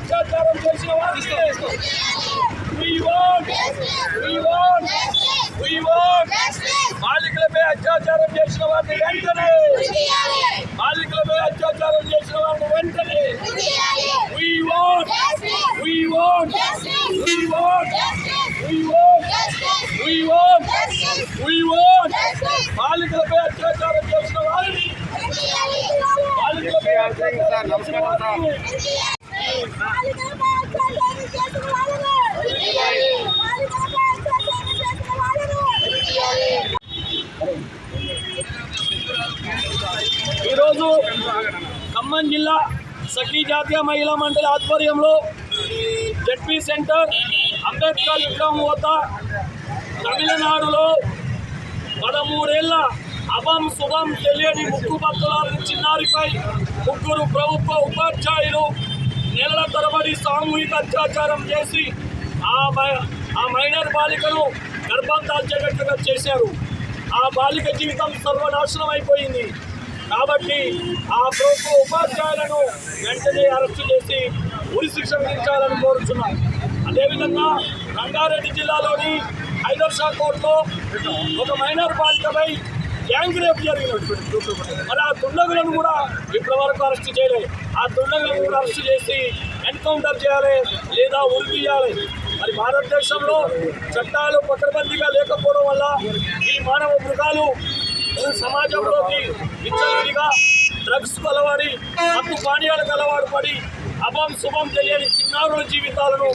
అత్యాచారం చేసిన వారిని We want We want We want బాలికలపై అత్యాచారం చేసిన వారిని వెంటనే బాలికలపై అత్యాచారం చేసిన వారిని వెంటనే We want We want We want We want We want We want బాలికలపై అత్యాచారం ఈరోజు ఖమ్మం జిల్లా సఖీ జాతీయ మహిళా మండలి ఆధ్వర్యంలో జడ్పీ సెంటర్ అంబేద్కర్ విగ్రహం వద్ద తమిళనాడులో పదమూడేళ్ళ అభం శుభం తెలియని ముక్కు బద్దలాలని చిన్నారిపై ముగ్గురు ప్రభుత్వ ఉపాధ్యాయులు నెలల తరబడి సామూహిక అత్యాచారం చేసి ఆ మై- ఆ మైనర్ బాలికను గర్భం దాల్చేటట్టుగా చేశారు. ఆ బాలిక జీవితం సర్వనాశనం అయిపోయింది. కాబట్టి ఆ ప్రభుత్వ ఉపాధ్యాయులను వెంటనే అరెస్టు చేసి ఉరి శిక్ష విధించాలని కోరుతున్నాం అదేవిధంగా రంగారెడ్డి జిల్లాలోని హైదర్షా కోర్టులో ఒక మైనర్ బాలికపై గ్యాంగ్ రేప్ జరిగినట్టు మరి ఆ దుండగులను కూడా ఇప్పటి వరకు అరెస్ట్ చేయలేదు. ఆ దుండగులను కూడా అరెస్ట్ చేసి ఎన్కౌంటర్ చేయాలి లేదా ఉరి మరి భారతదేశంలో చట్టాలు పకడ్బందీగా లేకపోవడం వల్ల ఈ మానవ మృగాలు సమాజంలోకి విచ్చలవిడిగా డ్రగ్స్ కలవాడి మత్తు పానీయాలకు అలవాటు పడి అభం శుభం తెలియని చిన్నారుల జీవితాలను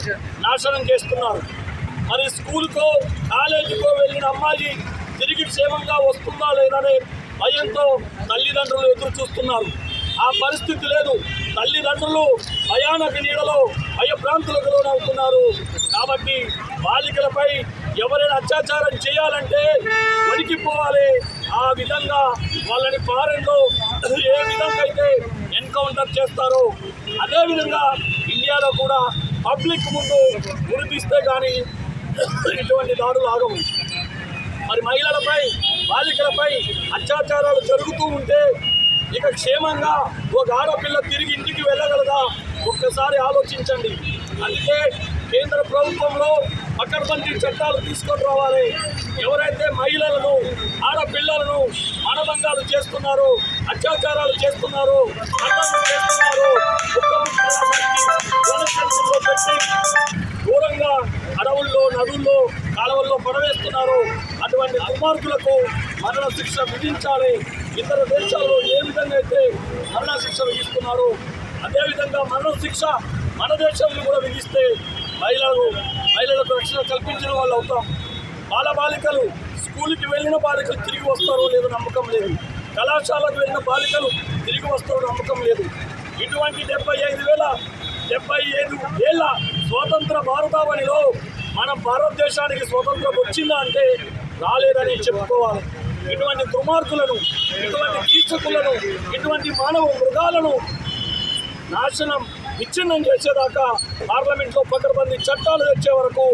నాశనం చేస్తున్నారు. మరి స్కూల్కో కాలేజీకో వెళ్ళిన అమ్మాయి తిరిగి క్షేమంగా వస్తుందా లేదనే భయంతో తల్లిదండ్రులు ఎదురు చూస్తున్నారు. ఆ పరిస్థితి లేదు. తల్లిదండ్రులు భయానక నీడలో భయభ్రాంతులకు లోనవుతున్నారు. కాబట్టి బాలికలపై ఎవరైనా అత్యాచారం చేయాలంటే వణికిపోవాలి ఆ విధంగా వాళ్ళని ఫారెన్లో ఏ విధంగా అయితే ఎన్కౌంటర్ చేస్తారో అదేవిధంగా ఇండియాలో కూడా పబ్లిక్ ముందు గురిపిస్తే కానీ ఇటువంటి దాడులు ఆగవు. మరి మహిళలపై బాలికలపై అత్యాచారాలు జరుగుతూ ఉంటే ఇక క్షేమంగా ఒక ఆడపిల్ల తిరిగి ఇంటికి వెళ్ళగలదా? ఒక్కసారి ఆలోచించండి. అందుకే కేంద్ర ప్రభుత్వంలో పకడ్బందీ చట్టాలు తీసుకొని రావాలి. ఎవరైతే మహిళలను ఆడపిల్లలను మానభంగాలు చేస్తున్నారో అత్యాచారాలు చేస్తున్నారో హత్యలు చేస్తున్నారో పెట్టి దూరంగా అడవుల్లో నదుల్లో కాలువల్లో పడవేస్తున్నారు. అటువంటి దుర్మార్గులకు మరణ శిక్ష విధించాలి. ఇతర దేశాల్లో ఏ విధంగా అయితే మరణ శిక్ష విధిస్తున్నారు అదేవిధంగా మరణ శిక్ష మన దేశంలో కూడా విధిస్తే మహిళలు మహిళలకు రక్షణ కల్పించిన వాళ్ళు అవుతాం. బాలబాలికలు స్కూల్కి వెళ్ళిన బాలికలు తిరిగి వస్తారో లేదో నమ్మకం లేదు. కళాశాలకు వెళ్ళిన బాలికలు తిరిగి వస్తారో నమ్మకం లేదు. ఇటువంటి డెబ్బై ఐదు వేల డెబ్బై ఐదు వేల స్వతంత్ర భారతావనిలో మన భారతదేశానికి స్వతంత్రం వచ్చిందా అంటే రాలేదని చెప్పుకోవాలి. ఇటువంటి దుర్మార్గులను ఇటువంటి కీచకులను ఇటువంటి మానవ మృగాలను నాశనం విచ్ఛిన్నం చేసేదాకా పార్లమెంట్లో పకడ్బందీ చట్టాలు తెచ్చే వరకు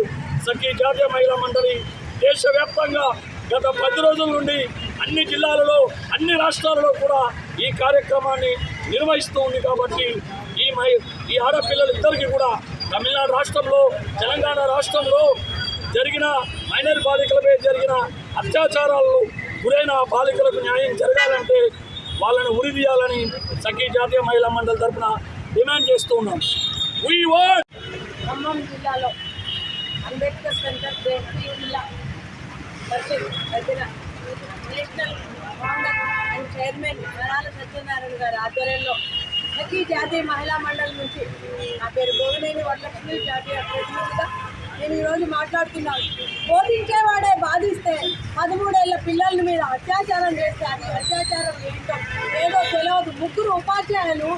సఖీ జాతీయ మహిళా మండలి దేశవ్యాప్తంగా గత పది రోజుల నుండి అన్ని జిల్లాలలో అన్ని రాష్ట్రాలలో కూడా ఈ కార్యక్రమాన్ని నిర్వహిస్తూ ఉంది కాబట్టి ఈ మహి ఈ ఆడపిల్లలిద్దరికీ కూడా తమిళనాడు రాష్ట్రంలో తెలంగాణ రాష్ట్రంలో జరిగిన మైనర్ బాలికలపై జరిగిన అత్యాచారాలు గురైన బాలికలకు న్యాయం జరగాలంటే వాళ్ళని ఉరిదీయాలని సఖీ జాతీయ మహిళా మండలి తరఫున డిమాండ్ చేస్తూ ఉన్నాం. ఖమ్మం జిల్లాలో అంబేద్కర్ సెంటర్ జిల్లా national and chairman Narala Satyanarayana గారి ఆధ్వర్యంలో ప్రతి జాతీయ మహిళా మండలి నుంచి. నా పేరు భోగినేని వరలక్ష్మి జాతీయ ప్రతినిధిగా. నేను ఈరోజు మాట్లాడుతున్నాను. బోధించేవాడే బాధిస్తే పదమూడేళ్ళ పిల్లల మీద అత్యాచారం చేస్తే అది అత్యాచారం ఏంటో ఏదో తెలియదు ముగ్గురు ఉపాధ్యాయులు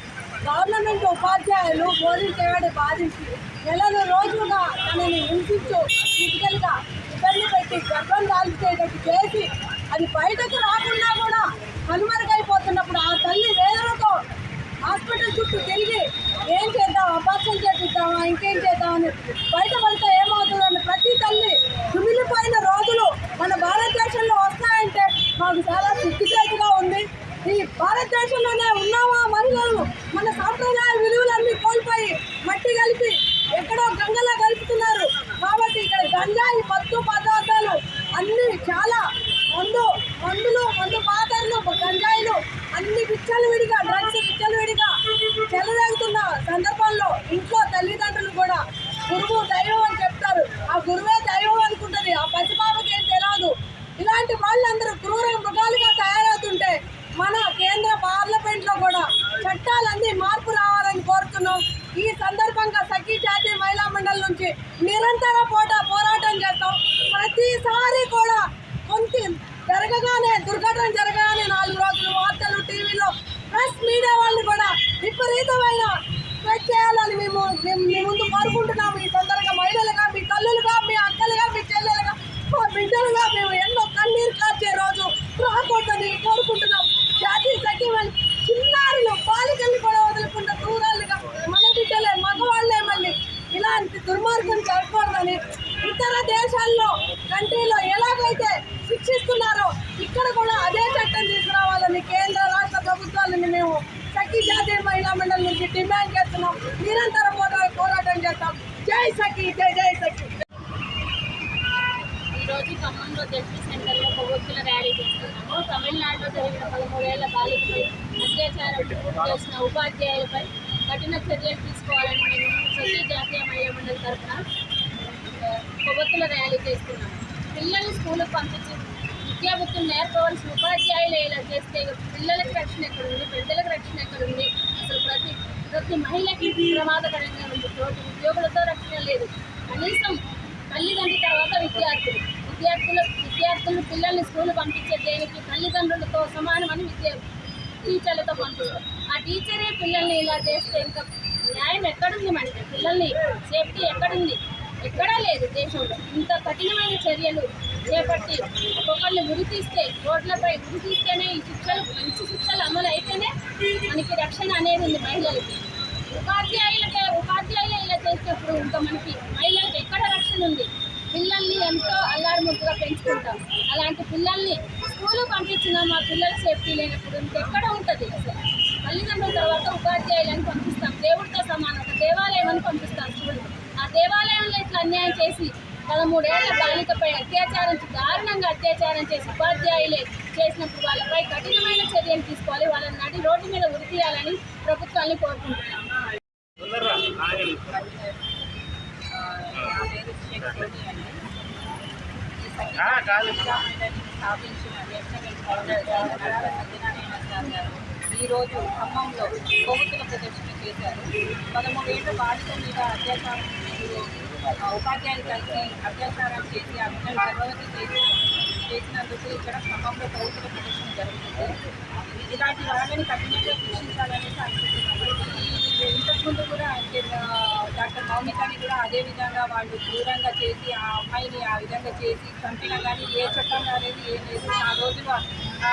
గవర్నమెంట్ ఉపాధ్యాయులు బోధించేవాడే బాధించి నెల రోజులుగా తనని హింసించు ఫిజికల్గా ఇబ్బంది పెట్టి గర్భం దాల్చేటట్టు చేసి అది బయటకు రాకుండా కూడా కనుమరుగైపోతున్నప్పుడు ఆ తల్లి వేదనతో హాస్పిటల్ చుట్టూ తిరిగి ఏం చేద్దాం అపార్షన్ చేపిద్దామా ఇంకేం చేద్దామని బయట పడితే ఏమవుతుందని ప్రతి తల్లి కుమిలిపోయిన రోజులు మన భారతదేశంలో వస్తాయంటే మాకు చాలా సిగ్గుచేటుగా ఉంది. ఈ భారతదేశంలోనే ఉన్నామా మహిళలు? మన సాంప్రదాయ విలువలన్నీ కోల్పోయి మట్టి కలిపి ఎక్కడో గంగలా కలుపుతున్నారు కాబట్టి ఇక్కడ గంజాయి పత్తు పదార్థాలు అన్నీ చాలా మందు మందులు మందు పాత్రలు గంజాయిలు అన్ని పిచ్చలు విడిగా చట్టాలన్నీ మార్పు రావాలని కోరుతున్నాం. ఈ సందర్భంగా సఖీ జాతీయ మహిళా మండలి నుంచి నిరంతర పోట పోరాటం చేస్తాం. ప్రతిసారి కూడా కొంత జరగగానే దుర్ఘటన జరగగానే నాలుగు రోజులు వార్తలు టీవీలో ప్రెస్ మీడియా వాళ్ళు కూడా విపరీతమైన స్ప్రెడ్ చేయాలని మేము మేము మీ ముందు కోరుకుంటున్నాము ఈ సందర్భంగా మహిళలుగా మీ తల్లులుగా మీ అక్కలుగా మీ చెల్లెలుగా మా బిడ్డలుగా మేము ఎన్నో కన్నీరు కార్చే రోజు రాకూడదని కోరుకుంటున్నాం జాతీయ సఖీమణి చిన్నారులు బాలికల్ని కూడా వదులుకున్న దూరాలుగా మన బిడ్డలే మగవాళ్ళే మళ్ళీ ఇలాంటి దుర్మార్గం జరగకూడదని ఇతర దేశాల్లో కంట్రీలో ఎలాగైతే శిక్షిస్తున్నారో ఇక్కడ కూడా అదే చట్టం తీసుకురావాలని కేంద్ర రాష్ట్ర ప్రభుత్వాలని మేము సఖీ జాతీయ మహిళా మండలి నుంచి డిమాండ్ చేస్తున్నాం. నిరంతర పోరాట పోరాటం చేస్తాం. జై సఖీ జై జై సఖీ. ఈరోజు ఖమ్మంలో జస్టిస్ సెంటర్లో కొవ్వొత్తుల ర్యాలీ చేస్తున్నాము. తమిళనాడులో జరిగిన పదమూడేళ్ళ బాలికపై అత్యాచారం చేసిన ఉపాధ్యాయులపై కఠిన చర్యలు తీసుకోవాలని మేము సతీ జాతీయ మహిళా మండలి తరఫున కొవ్వొత్తుల ర్యాలీ చేస్తున్నాము. పిల్లల్ని స్కూల్కి పంపించి విద్యాబుద్ధులు నేర్పవలసిన ఉపాధ్యాయులు ఇలా చేస్తే పిల్లలకు రక్షణ ఎక్కడుంది పెద్దలకు రక్షణ ఎక్కడుంది అసలు ప్రతి ప్రతి మహిళకి ప్రమాదకరంగా ఉంది. తోటి ఉద్యోగులతో రక్షణ లేదు. కనీసం తల్లిదండ్రుల తర్వాత విద్యార్థులు. విద్యార్థులు విద్యార్థులు పిల్లల్ని స్కూల్ పంపించే దేనికి తల్లిదండ్రులతో సమానమని విద్య టీచర్లతో పంపిస్తారు. ఆ టీచరే పిల్లల్ని ఇలా చేస్తే ఇంకా న్యాయం ఎక్కడుంది మనకి పిల్లల్ని సేఫ్టీ ఎక్కడుంది? ఎక్కడా లేదు దేశంలో. ఇంత కఠినమైన చర్యలు చేపట్టి ఒక్కొక్కరిని గురి తీస్తే రోడ్లపై గురి తీస్తేనే ఈ శిక్షలు మంచి శిక్షలు అమలు అయితేనే మనకి రక్షణ అనేది ఉంది మహిళలకి. ఉపాధ్యాయులకే ఉపాధ్యాయులు ఇలా చేసేటప్పుడు ఇంకా మనకి మహిళలకు ఎక్కడ రక్షణ ఉంది? పిల్లల్ని ఎంతో అల్లారుముద్దుగా పెంచుకుంటాం. అలాంటి పిల్లల్ని స్కూలు పంపించినా మా పిల్లల సేఫ్టీ లేనప్పుడు ఇంకెక్కడ ఉంటుంది? అసలు తల్లిదండ్రుల తర్వాత ఉపాధ్యాయులను పంపిస్తాం. దేవుడితో సమానం. దేవాలయం అని పంపిస్తాం స్కూల్ ఆ దేవాలయంలో ఇట్లా అన్యాయం చేసి పదమూడేళ్ళ బాలికపై అత్యాచారం దారుణంగా అత్యాచారం చేసి ఉపాధ్యాయులే చేసినప్పుడు వాళ్ళపై కఠినమైన చర్యలు తీసుకోవాలి. వాళ్ళని నాటి రోడ్డు మీద ఉరి తీయాలని ప్రభుత్వాన్ని కోరుకుంటున్నాం. ఈరోజు ఖమ్మంలో కొవ్వొత్తుల ప్రదర్శన చేశారు. పదమూడేళ్ళ బాలిక మీద అత్యాచారం ఉపాధ్యాయులు కలిసి అభ్యాసారం చేసి ఆ పిల్లలు చేసి చేసినందుకు ఇక్కడ ఖమ్మంలో ప్రభుత్వ ప్రదర్శన జరుగుతుంది. ఇలాంటి వాళ్ళని కఠినంగా శిక్షించాలనేసి అనుకుంటున్నాము ఈ ఇంతకుముందు కూడా అంటే, డాక్టర్ మౌమికాని కూడా అదే విధంగా వాళ్ళు క్రూరంగా చేసి ఆ అమ్మాయిని ఆ విధంగా చేసి చంపినా కానీ ఏ చట్టం అనేది ఏం లేదు. ఆ రోజులు ఆ,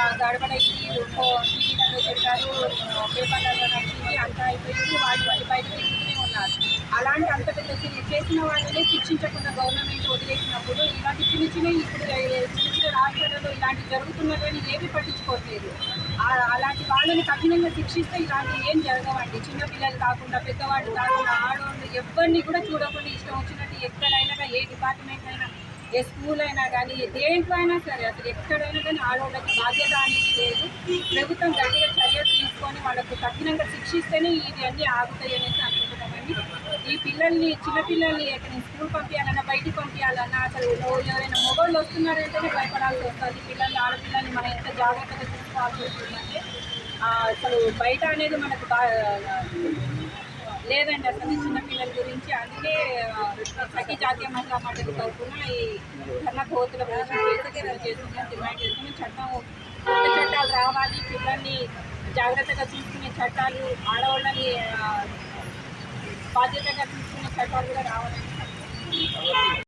టీవీలలో చెప్పారు. పేపర్లలో నచ్చింది అంతా అయిపోయింది. వాళ్ళు వాళ్ళు బయట అలాంటి అంత పెద్ద చిన్న చేసిన వాళ్ళని శిక్షించకుండా గవర్నమెంట్ వదిలేసినప్పుడు ఇలాంటి చిన్న చిన్న ఇప్పుడు చిన్న చిన్న రాష్ట్రాలలో ఇలాంటి జరుగుతున్నదని ఏమీ పట్టించుకోవట్లేదు. అలాంటి వాళ్ళని కఠినంగా శిక్షిస్తే ఇలాంటి ఏం జరగవండి. చిన్నపిల్లలు కాకుండా పెద్దవాళ్ళు కాకుండా ఆడవాళ్ళు ఎవరిని కూడా చూడకుండా ఇష్టం వచ్చినట్టు ఎక్కడైనా ఏ డిపార్ట్మెంట్ అయినా ఏ స్కూల్ అయినా కానీ దేంట్లో అయినా సరే అసలు ఎక్కడైనా కానీ ఆడవాళ్ళకి బాధ్యత అనేది లేదు. ప్రభుత్వం గట్టిగా చర్యలు తీసుకొని వాళ్ళకు కఠినంగా శిక్షిస్తేనే ఇవి అన్నీ ఆగుతాయి అనేసి ఈ పిల్లల్ని చిన్నపిల్లల్ని ఎక్కడ స్కూల్ పంపించాలన్నా బయటికి పంపించాలన్నా అసలు ఎవరైనా మొబైల్ వస్తున్నారంటేనే భయపడాల్సి వస్తుంది. పిల్లల్ని ఆడపిల్లల్ని మనం ఎంత జాగ్రత్తగా చూసుకోవాల్సి వస్తుందంటే అసలు బయట అనేది మనకు లేదండి అసలు చిన్నపిల్లల గురించి. అందుకే ఆ, సఖీ జాతీయ మహిళా మండలి తరఫున ఈ ధర్మ కోతుల ప్రదర్శన చేస్తున్నాం డిమాండ్ చేస్తున్నాం చట్టం కొత్త చట్టాలు రావాలి. పిల్లల్ని జాగ్రత్తగా చూసుకునే చట్టాలు ఆడవాళ్ళని బాధ్యతగా తీసుకునే చట్టాలు కూడా రావాలని